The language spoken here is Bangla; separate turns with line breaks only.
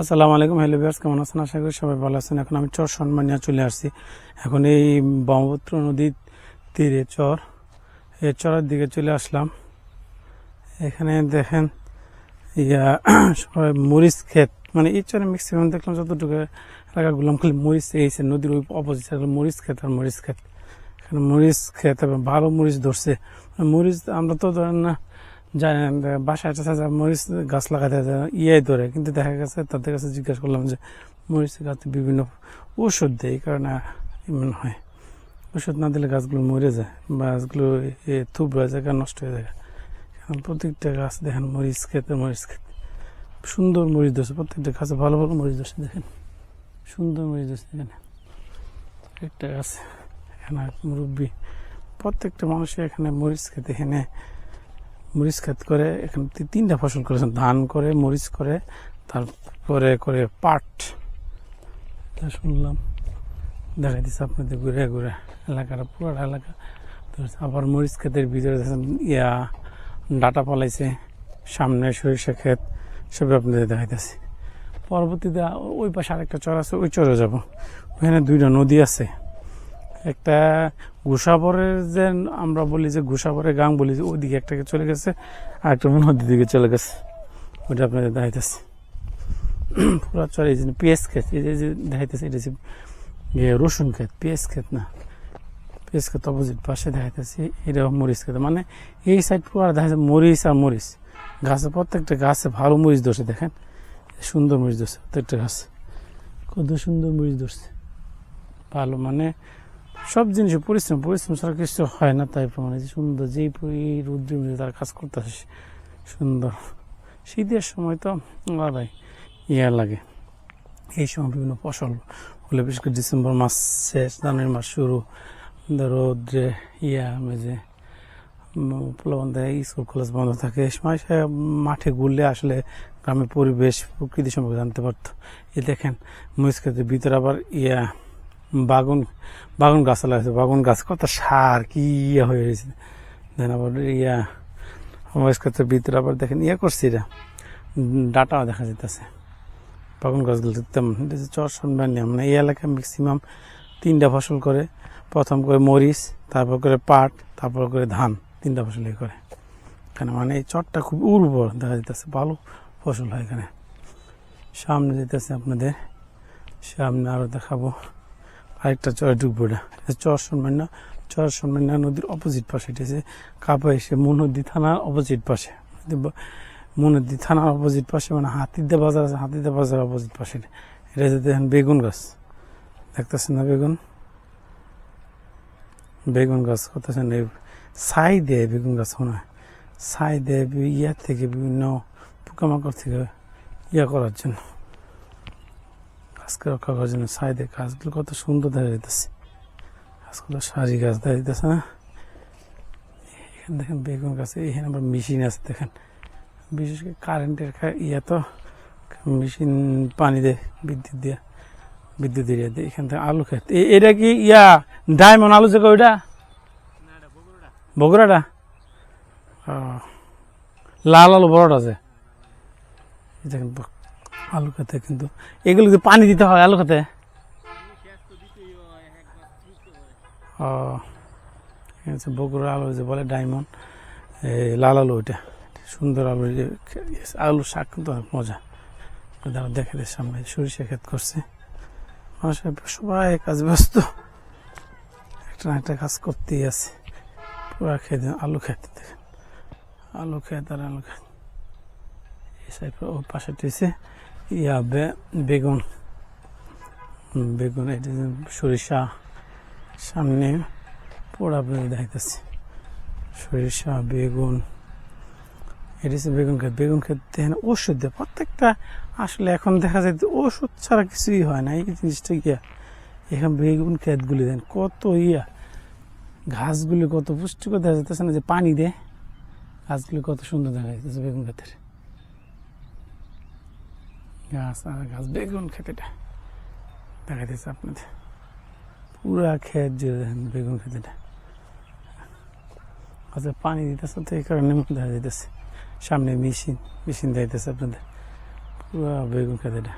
আসসালামু আলাইকুম, হ্যালো বিয়ার্স কেমন আছেন? আশা করি সবাই ভালো আছেন। এখন আমি চর সম্মানিয়া চলে আসছি। এখন এই ব্রহ্মপুত্র নদীর তীরে চর। এই চরের দিকে চলে আসলাম। এখানে দেখেন, ইয়া, সবাই মরিচ ক্ষেত। মানে এই চরে ম্যাক্সিমাম দেখলাম যতটুকু এলাকা ঘুরলাম, খালি মরিচ এই নদীর ওই অপোজিট মরিচ ক্ষেত আর মরিচ ক্ষেত। এখানে মরিচ ক্ষেত ভালো মরিচ ধরছে। মরিচ আমরা তো ধরেন না জানি না, বাসায় টাসায় যা মরিচ গাছ লাগাতে যায়, ইয়ে ধরে। কিন্তু দেখা গেছে তাদের কাছে জিজ্ঞাসা করলাম যে মরিচ গাছ বিভিন্ন ওষুধ দেয় এই কারণে এমন হয়। ওষুধ না দিলে গাছগুলো মরে যায় গাছগুলো থুবড়া জায়গা নষ্ট হয়ে যায়। প্রত্যেকটা গাছ দেখেন মরিচ খেতে মরিচ খেতে। সুন্দর মরিচ ধরছে প্রত্যেকটা গাছে ভালো ভালো মরিচ ধরছে দেখেন। সুন্দর মরিচ ধরছে এখানে একটা গাছ এখানে মুরব্বী প্রত্যেকটা মানুষের এখানে মরিচ খেতে এখানে মরিচ ক্ষেত করে এখানে তিনটা ফসল করেছেন। ধান করে, মরিচ করে, তারপরে করে পাট। শুনলাম। দেখা দিচ্ছে আপনাদের ঘুরে ঘুরে। এলাকাটা পুরোটা এলাকা। আবার মরিচ ক্ষেতের ভিতরে ইয়া, ডাটা পালাইছে। সামনে সরিষা ক্ষেত, সবই আপনাদের দেখাইতেছে পরবর্তীতে ওই পাশে আরেকটা চর আছে, ওই চরে যাব। ওখানে দুইটা নদী আছে। একটা ঘুষাপরের যে আমরা বলি যে ঘুষাপরের গাং বলি যে ওইদিকে একটাকে চলে গেছে আর একটা নদীর দিকে চলে গেছে। ওইটা আপনাদের দেখাইতেছে। পুরো চলে এই যে পেঁয়াজ ক্ষেত, এই যে- যে দেখাইতেছে, এটা ইয়ে রসুন ক্ষেত, পেঁয়াজ ক্ষেত না। পেঁয়াজ খেত অপোজিট পাশে দেখাইতেছে, এটা মরিচ খেত মানে এই সাইড পুরো দেখা যাচ্ছে মরিচ আর মরিচ। গাছে প্রত্যেকটা গাছে ভালো মরিচ ধরছে, দেখেন। সুন্দর মরিচ ধরছে, প্রত্যেকটা গাছ। কত সুন্দর মরিচ ধরছে। ভালো মানে সব জিনিসে পরিশ্রম পরিশ্রম ছাড়া কিছু হয় না তাই প্রমাণে সুন্দর, যেই এই মধ্যে তারা কাজ করতেছে, সুন্দর। শীতের সময় তো আলাদাই ইয়া লাগে। এই সময় বিভিন্ন ফসল হলে বিশেষ করে ডিসেম্বর মাস শেষ, জানুয়ারি মাস শুরু রোদ্রে, ইয়া মেজে প্লবন দেয়, স্কুল, কলেজ বন্ধ থাকে। সময় সে মাঠে ঘুরলে আসলে গ্রামের পরিবেশ, প্রকৃতি সম্পর্কে জানতে পারতো। এই দেখেন মরিচ ক্ষেতের ভিতরে আবার, ইয়া বাগুন বাগুন গাছ লাগছে বাগুন গাছ কত সার, কি ইয়া হয়ে গেছে। দেন আবার ইয়া ক্ষেতের ভিতরে আবার দেখেন, ইয়া করছি এটা ডাটাও দেখা যেতেছে বাগুন গাছগুলো হচ্ছে চর সন্ধানী মানে এই এলাকায় ম্যাক্সিমাম তিনটা ফসল করে। প্রথম করে মরিচ, তারপর করে পাট, তারপর করে ধান, তিনটা ফসল ফসলই করে। এখানে মানে এই চরটা খুব উর্বর দেখা যেতেছে ভালো ফসল হয় এখানে। সামনে যেতেছে আপনাদের, সামনে আরও দেখাবো। আরেকটা চর ঢুকবো এটা। চর সন্মান্য চর সন্মান্য নদীর অপোজিট পাশে হচ্ছে কাপা এসে মনদী থানার অপোজিট পাশে। মনদী থানার অপোজিট পাশে মানে হাতিদা বাজার আছে হাতিদা বাজার অপোজিট পাশে এটা। হচ্ছে দেখেন বেগুন গাছ। দেখতেছেন না বেগুন? বেগুন গাছ করতেছেন ছাই দেয় বেগুন গাছ মনে হয়। ছাই দেয় বি- ইয়া থেকে বিভিন্ন পোকামাকড় থেকে ইয়া করার জন্য। গাছকে রক্ষা করার জন্য দেয় গাছগুলো কত সুন্দর দেখা যেতেছে গাছগুলো সারি গাছ দেখা যেতেছে না? এখানে দেখেন বেগুন গাছে এখানে আবার মেশিন আছে দেখেন। বিশেষ করে কারেন্টের ইয়া তো মেশিন পানি দেয় বিদ্যুৎ দিয়ে বিদ্যুৎ দিয়ে দেয় এখান থেকে আলু খেত। এটা কি ইয়া ডায়মন্ড আলু যে ওইটা বগুড়াটা। ও, লাল আলু বড়টা আছে দেখেন আলু খেতে কিন্তু। এগুলো কি পানি দিতে হয় আলু খেতে ও হচ্ছে বগুড়া আলু যে বলে ডায়মন্ড, এই লাল আলু ওইটা। সুন্দর আলু আলু শাক কিন্তু অনেক মজা। দাঁড়া দেখে দে সামনে, সরিষা ক্ষেত করছে। সবাই কাজ ব্যস্ত। একটা না একটা কাজ করতেই আছে। পুরা খেতে আলু খেতে দেখেন। আলু খেত আর আলু খেত এই সাইড ও পাশে ইয়া বেগুন। বেগুন এটা সরিষা সামনে পোড়া আপনাদের দেখাইতেছে। সরিষা, বেগুন, এটা হচ্ছে বেগুন ক্ষেত। বেগুন ক্ষেত দেখেন ওষুধ দেয়। প্রত্যেকটা আসলে এখন দেখা যায় ওষুধ ছাড়া কিছুই হয় না। এই জিনিসটা ইয়া, এখন বেগুন ক্ষেতগুলি দেন, কত ইয়া। ঘাসগুলি কত পুষ্টিকর দেখা যাইতেছে না যে পানি দেয়। গাছগুলি কত সুন্দর দেখা যাইতেছে বেগুন ক্ষেতের। গাছ আর গাছ, বেগুন খেতেটা দেখা যাচ্ছে আপনাদের। পুরা খেত জুড়ে বেগুন খেতেটা আচ্ছা পানি দিতেছে তো এই কারণে দেখা যাইতেছে সামনে মেশিন মেশিন যাইতেছে আপনাদের। পুরা বেগুন ক্ষেতেটা